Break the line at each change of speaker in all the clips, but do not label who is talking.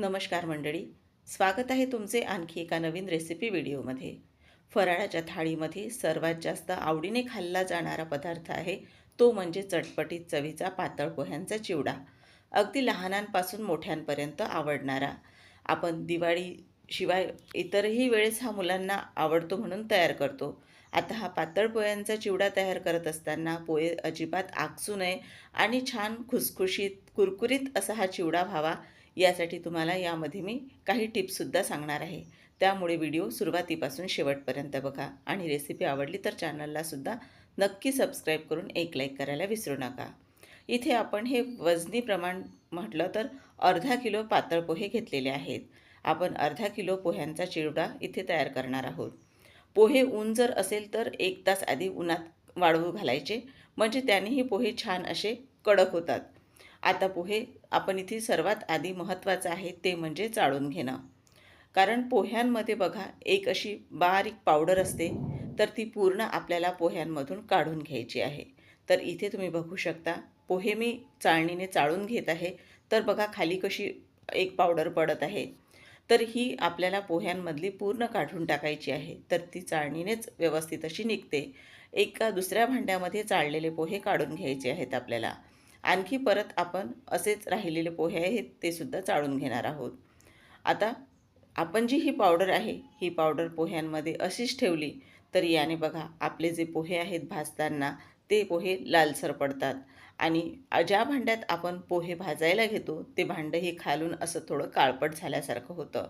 नमस्कार मंडळी स्वागत आहे तुमचे आणखी एका नवीन रेसिपी व्हिडिओमध्ये. फराळाच्या थाळीमध्ये सर्वात जास्त आवडीने खाल्ला जाणारा पदार्थ आहे तो म्हणजे चटपटीत चवीचा पातळ पोह्यांचा चिवडा. अगदी लहानांपासून मोठ्यांपर्यंत आवडणारा. आपण दिवाळी शिवाय इतरही वेळेस हा मुलांना आवडतो म्हणून तयार करतो. आता हा पातळ पोह्यांचा चिवडा तयार करत असताना पोहे अजिबात आकसू नये आणि छान खुसखुशीत कुरकुरीत असा हा चिवडा व्हावा यासाठी तुम्हाला यामध्ये मी काही टिप्ससुद्धा सांगणार आहे. त्यामुळे व्हिडिओ सुरुवातीपासून शेवटपर्यंत बघा आणि रेसिपी आवडली तर चॅनललासुद्धा नक्की सबस्क्राईब करून एक लाईक करायला विसरू नका. इथे आपण हे वजनी प्रमाण म्हटलं तर अर्धा किलो पातळ पोहे घेतलेले आहेत. आपण अर्धा किलो पोह्यांचा चिवडा इथे तयार करणार आहोत. पोहे ऊन जर असेल तर एक तास आधी उन्हात वाळवू घालायचे म्हणजे त्यानेही पोहे छान असे कडक होतात. आता पोहे आपण इथे सर्वात आधी महत्त्वाचं आहे ते म्हणजे चाळून घेणं. कारण पोह्यांमध्ये बघा एक अशी बारीक पावडर असते तर ती पूर्ण आपल्याला पोह्यांमधून काढून घ्यायची आहे. तर इथे तुम्ही बघू शकता पोहे मी चाळणीने चाळून घेत आहे तर बघा खाली कशी एक पावडर पडत आहे. तर ही आपल्याला पोह्यांमधली पूर्ण काढून टाकायची आहे तर ती चाळणीनेच व्यवस्थित अशी निघते. एका दुसऱ्या भांड्यामध्ये चाळलेले पोहे काढून घ्यायचे आहेत आपल्याला. आणखी परत आपण असेच राहिलेले पोहे आहेत ते सुद्धा चाळून घेणार आहोत. आता आपण जी ही पावडर आहे ही पावडर पोह्यांमध्ये अशीच ठेवली तर याने बघा आपले जे पोहे आहेत भाजताना ते पोहे लालसर पडतात. आणि ज्या भांड्यात आपण पोहे भाजायला घेतो ते भांडंही खालून असं थोडं काळपट झाल्यासारखं होतं.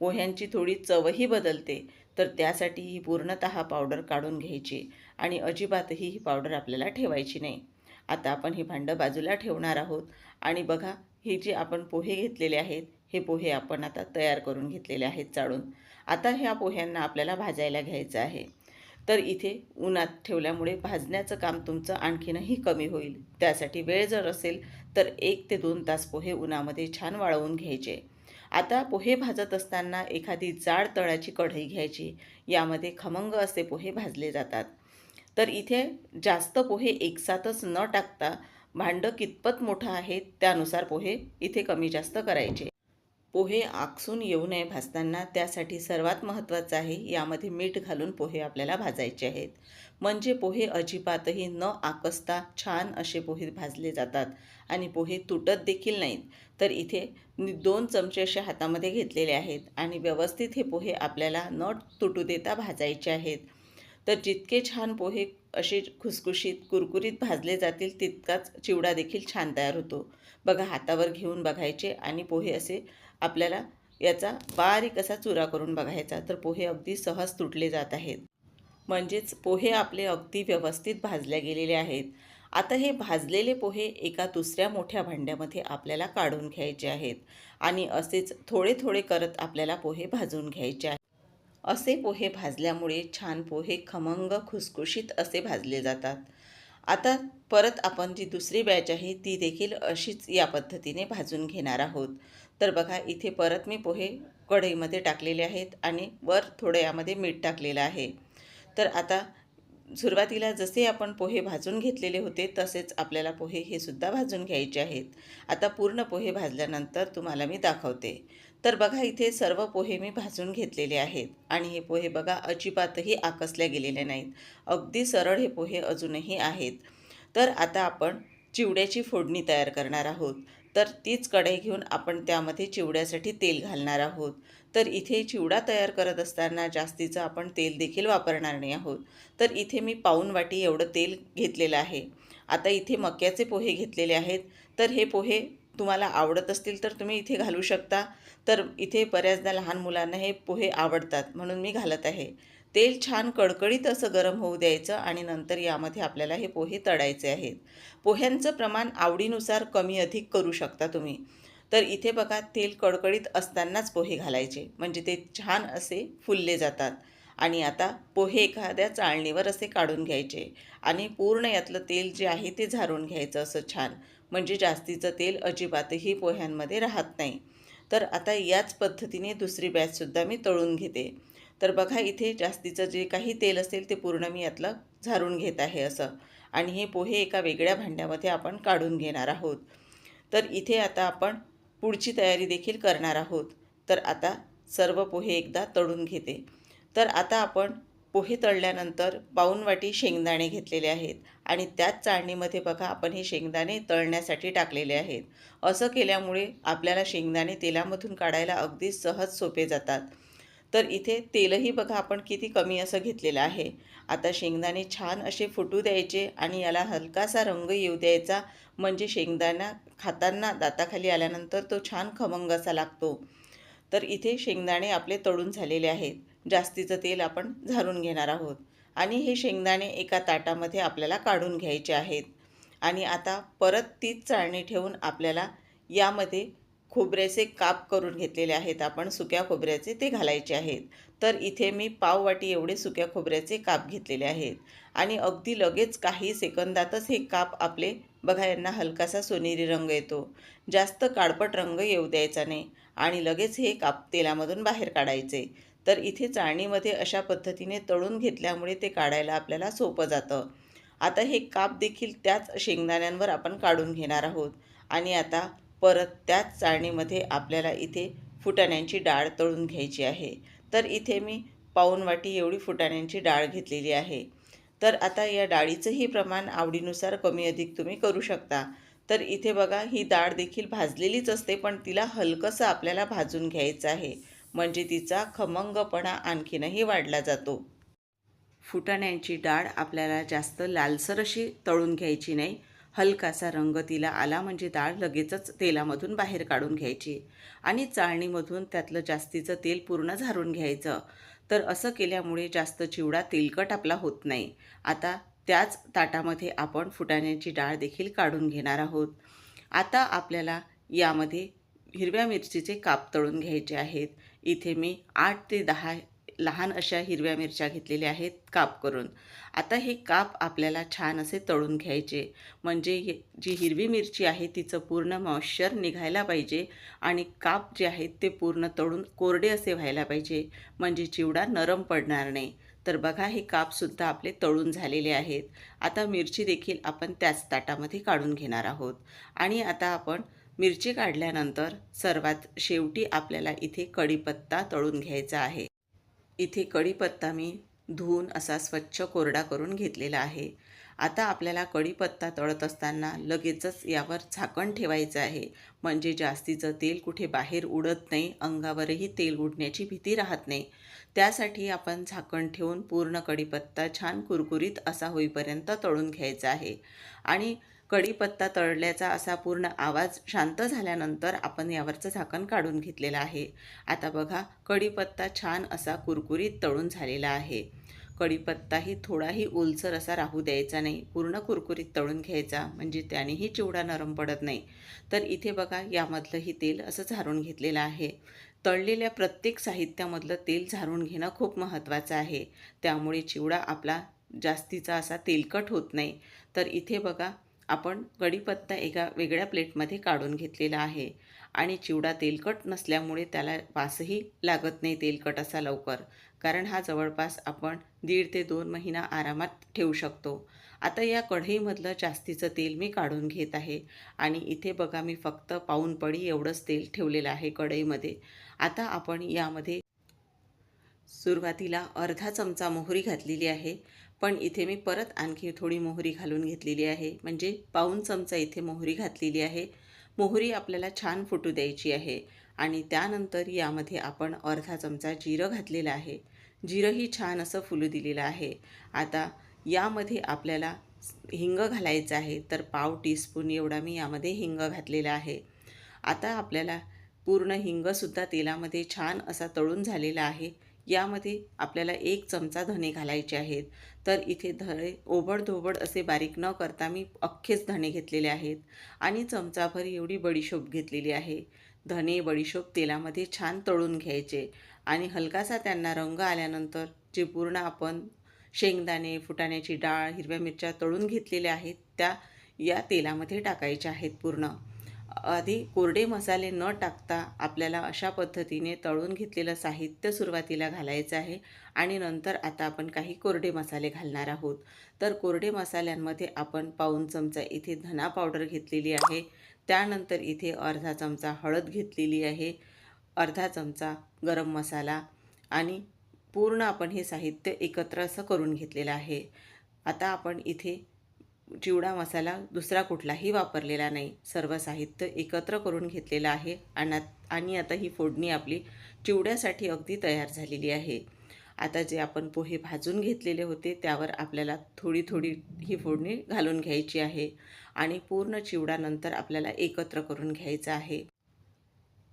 पोह्यांची थोडी चवही बदलते तर त्यासाठी ही पूर्णतः पावडर काढून घ्यायची आणि अजिबातही ही पावडर आपल्याला ठेवायची नाही. आता आपण हे भांडं बाजूला ठेवणार आहोत. आणि बघा हे जे आपण पोहे घेतलेले आहेत हे पोहे आपण आता तयार करून घेतलेले आहेत चाळून. आता ह्या पोह्यांना आपल्याला भाजायला घ्यायचं आहे. तर इथे उन्हात ठेवल्यामुळे भाजण्याचं काम तुमचं आणखीनही कमी होईल. त्यासाठी वेळ जर असेल तर एक ते दोन तास पोहे उन्हामध्ये छान वाळवून घ्यायचे. आता पोहे भाजत असताना एखादी जाड तळाची कढई घ्यायची. यामध्ये खमंग असे पोहे भाजले जातात. तर इथे जास्त पोहे एकसाथच न टाकता भांडं कितपत मोठं आहे त्यानुसार पोहे इथे कमी जास्त करायचे. पोहे आकसून येऊ नये भाजताना त्यासाठी सर्वात महत्त्वाचं आहे यामध्ये मीठ घालून पोहे आपल्याला भाजायचे आहेत. म्हणजे पोहे अजिबातही न आकसता छान असे पोहे भाजले जातात आणि पोहे तुटत देखील नाहीत. तर इथे दोन चमचे असे हातामध्ये घेतलेले आहेत आणि व्यवस्थित हे पोहे आपल्याला न तुटू देता भाजायचे आहेत. तर जितके छान पोहे असे खुसखुशीत कुरकुरीत भाजले जातील तितकाच चिवडा देखील छान तयार होतो. बघा हातावर घेऊन बघायचे आणि पोहे असे आपल्याला याचा बारीक असा चुरा करून बघायचा तर पोहे अगदी सहज तुटले जात आहेत. म्हणजेच पोहे आपले अगदी व्यवस्थित भाजले गेलेले आहेत. आता हे भाजलेले पोहे एका दुसऱ्या मोठ्या भांड्यामध्ये आपल्याला काढून घ्यायचे आहेत आणि असेच थोडे थोडे करत आपल्याला पोहे भाजून घ्यायचे आहेत. असे पोहे भाजल्यामुळे छान पोहे खमंग खुसखुशीत असे भाजले जातात. आता परत आपण जी दुसरी बॅच आहे ती देखील अशीच या पद्धतीने भाजून घेणार आहोत. तर बघा इथे परत मी पोहे कढईमध्ये टाकलेले आहेत आणि वर थोडं यामध्ये मीठ टाकलेलं आहे. तर आता सुरुवातीला जसे आपण पोहे भाजून घेतलेले होते तसेच आपल्याला पोहे हे सुद्धा भाजून घ्यायचे आहेत. आता पूर्ण पोहे भाजल्यानंतर तुम्हाला मी दाखवते. तर बघा इथे सर्व पोहे मी भाजून घेतलेले आहेत. आणि हे पोहे बघा अजिबातही आकसल्या गेलेले नाहीत. अगदी सरळ हे पोहे अजूनही आहेत. तर आता आपण चिवड्याची फोडणी तयार करणार आहोत. तर तीच कढई घेऊन आपण त्यामध्ये चिवड्यासाठी तेल घालणार आहोत. तर इथे चिवडा तयार करत असताना जास्तीचं आपण तेल देखील वापरणार नाही आहोत. तर इथे मी पाऊन वाटी एवढं तेल घेतलेलं आहे. आता इथे मक्याचे पोहे घेतलेले आहेत. तर हे पोहे तुम्हाला आवडत असतील तर तुम्ही इथे घालू शकता. तर इथे बऱ्याचदा लहान मुलांना हे पोहे आवडतात म्हणून मी घालत आहे. तेल छान कडकडीत असं गरम होऊ द्यायचं आणि नंतर यामध्ये आपल्याला हे पोहे तळायचे आहेत. पोह्यांचं प्रमाण आवडीनुसार कमी अधिक करू शकता तुम्ही. तर इथे बघा तेल कडकडीत असतानाच पोहे घालायचे. म्हणजे ते छान असे फुलले जातात. आणि आता पोहे एखाद्या चाळणीवर असे काढून घ्यायचे. आणि पूर्ण यातलं तेल जे आहे ते झारून घ्यायचं असं छान. म्हणजे जास्तीचं तेल अजिबातही पोह्यांमध्ये राहत नाही. तर आता याच पद्धतीने दुसरी बॅचसुद्धा मी तळून घेते. तर बघा इथे जास्तीचं जे काही तेल असेल ते पूर्ण मी यातलं झारून घेत आहे असं. आणि हे पोहे एका वेगळ्या भांड्यामध्ये आपण काढून घेणार आहोत. तर इथे आता आपण पुढची तयारी देखील करणार आहोत. तर आता सर्व पोहे एकदा तळून घेते. तर आता आपण पोहे तळल्यानंतर पाऊण वाटी शेंगदाणे घेतलेले आहेत. आणि त्याच चाळणीमध्ये बघा आपण हे शेंगदाणे तळण्यासाठी टाकलेले आहेत. असं केल्यामुळे आपल्याला शेंगदाणे तेलामधून काढायला अगदी सहज सोपे जातात. तर इथे तेलही बघा आपण किती कमी असं घेतलेलं आहे. आता शेंगदाणे छान असे फुटू द्यायचे आणि याला हलकासा रंग येऊ द्यायचा. म्हणजे शेंगदाणा खाताना दाताखाली आल्यानंतर तो छान खमंग असा लागतो. तर इथे शेंगदाणे आपले तळून झालेले आहेत. जास्तीचं तेल आपण झारून घेणार आहोत. आणि हे शेंगदाणे एका ताटामध्ये आपल्याला काढून घ्यायचे आहेत. आणि आता परत तीच चाळणी ठेवून आपल्याला यामध्ये खोबऱ्याचे काप करून घेतलेले आहेत. आपण सुक्या खोबऱ्याचे ते घालायचे आहेत. तर इथे मी पाववाटी एवढे सुक्या खोबऱ्याचे काप घेतलेले आहेत. आणि अगदी लगेच काही सेकंदातच हे काप आपले बघा यांना हलकासा सोनेरी रंग येतो. जास्त काळपट रंग येऊ द्यायचा नाही. आणि लगेच हे काप तेलामधून बाहेर काढायचे. तर इथे चाळणीमध्ये अशा पद्धतीने तळून घेतल्यामुळे ते काढायला आपल्याला सोपं जातं. आता हे काप देखील त्याच शेंगदाण्यांवर आपण काढून घेणार आहोत. आणि आता परत त्याच चाळणीमध्ये आपल्याला इथे फुटाण्यांची डाळ तळून घ्यायची आहे. तर इथे मी पाऊण वाटी एवढी फुटाण्यांची डाळ घेतलेली आहे. तर आता या डाळीचंही प्रमाण आवडीनुसार कमी अधिक तुम्ही करू शकता. तर इथे बघा ही डाळ देखील भाजलेलीच असते पण तिला हलकंसं आपल्याला भाजून घ्यायचं आहे. म्हणजे तिचा खमंगपणा आणखीनही वाढला जातो. फुटाण्यांची डाळ आपल्याला जास्त लालसर अशी तळून घ्यायची नाही. हलकासा रंग तिला आला म्हणजे डाळ लगेचच तेलामधून बाहेर काढून घ्यायची. आणि चाळणीमधून त्यातलं जास्तीचं तेल पूर्ण झारून घ्यायचं. तर असं केल्यामुळे जास्त चिवडा तेलकट आपला होत नाही. आता त्याच ताटामध्ये आपण फुटाण्याची डाळ देखील काढून घेणार आहोत. आता आपल्याला यामध्ये हिरव्या मिरचीचे काप तळून घ्यायचे आहेत. इथे मी आठ ते दहा लहान अशा हिरव्या मिरच्या घेतलेल्या आहेत काप करून. आता हे काप आपल्याला छान असे तळून घ्यायचे. म्हणजे जी हिरवी मिरची आहे तिचं पूर्ण मॉइश्चर निघायला पाहिजे आणि काप जे आहेत ते पूर्ण तळून कोरडे असे व्हायला पाहिजे. म्हणजे चिवडा नरम पडणार नाही. तर बघा हे कापसुद्धा आपले तळून झालेले आहेत. आता मिरची देखील आपण त्याच ताटामध्ये काढून घेणार आहोत. आणि आता आपण मिरची काढल्यानंतर सर्वात शेवटी आपल्याला इथे कढीपत्ता तळून घ्यायचा आहे. इथे कढीपत्ता मी धुवून असा स्वच्छ कोरडा करून घेतलेला आहे. आता आपल्याला कढीपत्ता तळत असताना लगेचच यावर झाकण ठेवायचं आहे. म्हणजे जास्तीचं तेल कुठे बाहेर उडत नाही अंगावरही तेल उडण्याची भीती राहत नाही. त्यासाठी आपण झाकण ठेवून पूर्ण कढीपत्ता छान कुरकुरीत असा होईपर्यंत तळून घ्यायचा आहे. आणि कढीपत्ता तळल्याचा असा पूर्ण आवाज शांत झाल्यानंतर आपण यावरचं झाकण काढून घेतलेलं आहे. आता बघा कढीपत्ता छान असा कुरकुरीत तळून झालेला आहे. कढीपत्ताही थोडाही ओलसर असा राहू द्यायचा नाही. पूर्ण कुरकुरीत तळून घ्यायचा म्हणजे त्यानेही चिवडा नरम पडत नाही. तर इथे बघा यामधलंही तेल असं झारून घेतलेलं आहे. तळलेल्या प्रत्येक साहित्यामधलं तेल झारून घेणं खूप महत्त्वाचं आहे. त्यामुळे चिवडा आपला जास्तीचा असा तेलकट होत नाही. तर इथे बघा आपण कढीपत्ता एका वेगळ्या प्लेटमध्ये काढून घेतलेला आहे. आणि चिवडा तेलकट नसल्यामुळे त्याला वासही लागत नाही तेलकट असा लवकर. कारण हा जवळपास आपण दीड ते दोन महिना आरामात ठेवू शकतो. आता या कढईमधलं जास्तीचं तेल मी काढून घेत आहे. आणि इथे बघा मी फक्त पाऊन पडी एवढंच तेल ठेवलेलं आहे कढईमध्ये. आता आपण यामध्ये सुरुवातीला अर्धा चमचा मोहरी घातलेली आहे. पण इथे मी परत आणखी थोडी मोहरी घालून घेतलेली आहे. म्हणजे पाऊन चमचा इथे मोहरी घातलेली आहे. मोहरी आपल्याला छान फुटू द्यायची आहे. आणि त्यानंतर यामध्ये आपण अर्धा चमचा जिरं घातलेलं आहे. जिरंही छान असं फुलू दिलेलं आहे. आता यामध्ये आपल्याला हिंग घालायचं आहे. तर पाव टीस्पून एवढा मी यामध्ये हिंग घातलेला आहे. आता आपल्याला पूर्ण हिंगसुद्धा तेलामध्ये छान असा तळून झालेला आहे. यामध्ये आपल्याला एक चमचा धणे घालायचे आहेत. तर इथे धणे ओबडधोबड असे बारीक न करता मी अख्खेच धणे घेतलेले आहेत आणि चमचाभर एवढी बडीशोप घेतलेली आहे. धणे बडीशोप तेलामध्ये छान तळून घ्यायचे आणि हलकासा त्यांना रंग आल्यानंतर जे पूर्ण आपण शेंगदाणे फुटाण्याची डाळ हिरव्या मिरच्या तळून घेतलेल्या आहेत त्या या तेलामध्ये टाकायच्या आहेत पूर्ण. आधी कोरडे मसाले न टाकता आपल्याला अशा पद्धतीने तळून घेतलेलं साहित्य सुरुवातीला घालायचं आहे आणि नंतर आता आपण काही कोरडे मसाले घालणार आहोत. तर कोरडे मसाल्यांमध्ये आपण पाऊन चमचा इथे धना पावडर घेतलेली आहे. त्यानंतर इथे अर्धा चमचा हळद घेतलेली आहे. अर्धा चमचा गरम मसाला आणि पूर्ण आपण हे साहित्य एकत्र असं करून घेतलेलं आहे. आता आपण इथे चिवडा मसाला दुसरा कुठलाही वापरलेला नाही. सर्व साहित्य एकत्र करून घेतलेलं आहे आणि आणि आता ही फोडणी आपली चिवड्यासाठी अगदी तयार झालेली आहे. आता जे आपण पोहे भाजून घेतलेले होते त्यावर आपल्याला थोडी थोडी ही फोडणी घालून घ्यायची आहे आणि पूर्ण चिवडानंतर आपल्याला एकत्र करून घ्यायचं आहे.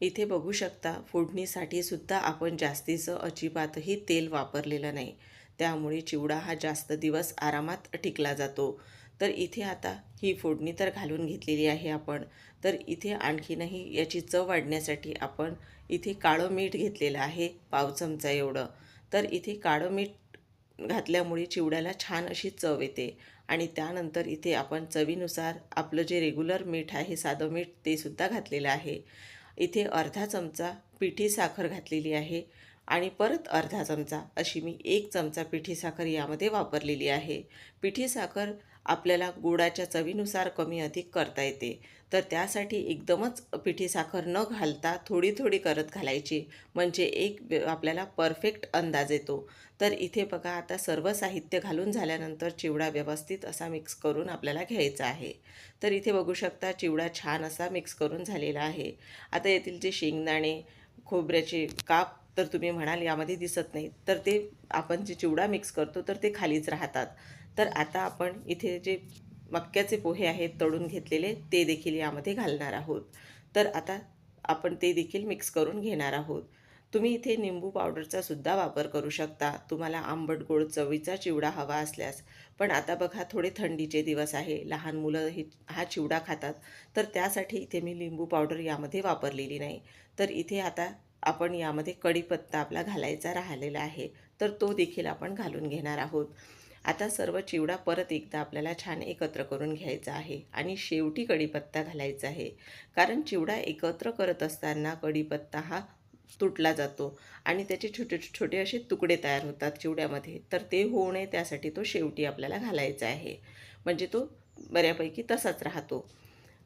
इथे बघू शकता फोडणीसाठी सुद्धा आपण जास्तीचं अजिबातही तेल वापरलेलं नाही. त्यामुळे चिवडा हा जास्त दिवस आरामात टिकला जातो. तर इथे आता ही फोडणी तर घालून घेतलेली आहे आपण. तर इथे आणखीनही याची चव वाढण्यासाठी आपण इथे काळं मीठ घेतलेलं आहे पाव चमचा एवढं. तर इथे काळं मीठ घातल्यामुळे चिवड्याला छान अशी चव येते आणि त्यानंतर इथे आपण चवीनुसार आपलं जे रेग्युलर मीठ आहे साधं मीठ ते सुद्धा घातलेलं आहे. इथे अर्धा चमचा पिठी साखर घातलेली आहे आणि परत अर्धा चमचा अशी मी एक चमचा पिठी साखर यामध्ये वापरलेली आहे. पिठी साखर आपल्याला गुळाच्या चवीनुसार कमी अधिक करता येते. तर त्यासाठी एकदमच पिठी साखर न घालता थोडी थोडी करत घालायची. म्हणजे एक आपल्याला परफेक्ट अंदाज येतो. तर इथे बघा आता सर्व साहित्य घालून झाल्यानंतर चिवडा व्यवस्थित असा मिक्स करून आपल्याला घ्यायचा आहे. तर इथे बघू शकता चिवडा छान असा मिक्स करून झालेला आहे. आता येथील जे शेंगदाणे खोबऱ्याचे काप तर तुम्ही म्हणाल यामध्ये दिसत नाही तर ते आपण जे चिवडा मिक्स करतो तर ते खालीच राहतात. तर आता आपण इथे जे मक्याचे पोहे आहेत तळून घेतलेले ते देखील यामध्ये घालणार आहोत. तर आता आपण ते देखील मिक्स करून घेणार आहोत. तुम्ही इथे निंबू पावडरचा सुद्धा वापर करू शकता. तुम्हाला आंबट गोड चवीचा चिवडा हवा असल्यास. पण आता बघा थोडे थंडीचे दिवस आहे. लहान मुलं हे हा चिवडा खातात. तर त्यासाठी इथे मी लिंबू पावडर यामध्ये वापरलेली नाही. तर इथे आता आपण यामध्ये कढीपत्ता आपला घालायचा राहिलेला आहे. तर तो देखील आपण घालून घेणार आहोत. आता सर्व चिवडा परत एकदा आपल्याला छान एकत्र करून घ्यायचा आहे आणि शेवटी कढीपत्ता घालायचा आहे. कारण चिवडा एकत्र करत असताना कढीपत्ता हा तुटला जातो आणि त्याचे छोटे छोटे असे तुकडे तयार होतात चिवड्यामध्ये. तर ते होऊ नये त्यासाठी तो शेवटी आपल्याला घालायचा आहे. म्हणजे तो बऱ्यापैकी तसाच राहतो.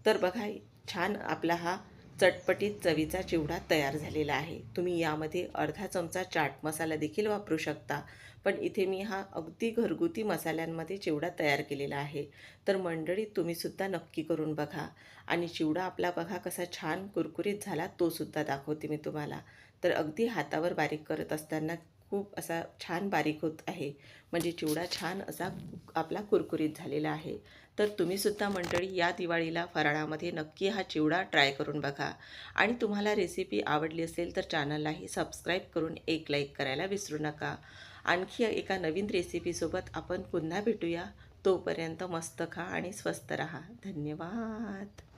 तर बघा छान आपला हा चटपटीत चवीचा चिवडा तयार झालेला आहे. तुम्ही यामध्ये अर्धा चमचा चाट मसाला देखील वापरू शकता. पण इथे मी हा अगदी घरगुती मसाल्यांमध्ये चिवडा तयार केलेला आहे. तर मंडळी तुम्हीसुद्धा नक्की करून बघा. आणि चिवडा आपला बघा कसा छान कुरकुरीत झाला तोसुद्धा दाखवते मी तुम्हाला. तर अगदी हातावर बारीक करत असताना खूप असा छान बारीक होत आहे. म्हणजे चिवडा छान असा आपला कुरकुरीत झालेला आहे. तर तुम्हीसुद्धा मंडळी या दिवाळीला फराळामध्ये नक्की हा चिवडा ट्राय करून बघा. आणि तुम्हाला रेसिपी आवडली असेल तर चॅनललाही सबस्क्राईब करून एक लाईक करायला विसरू नका. आणखी एका नवीन रेसिपीसोबत आपण पुन्हा भेटूया. तोपर्यंत मस्त खा आणि स्वस्त रहा. धन्यवाद.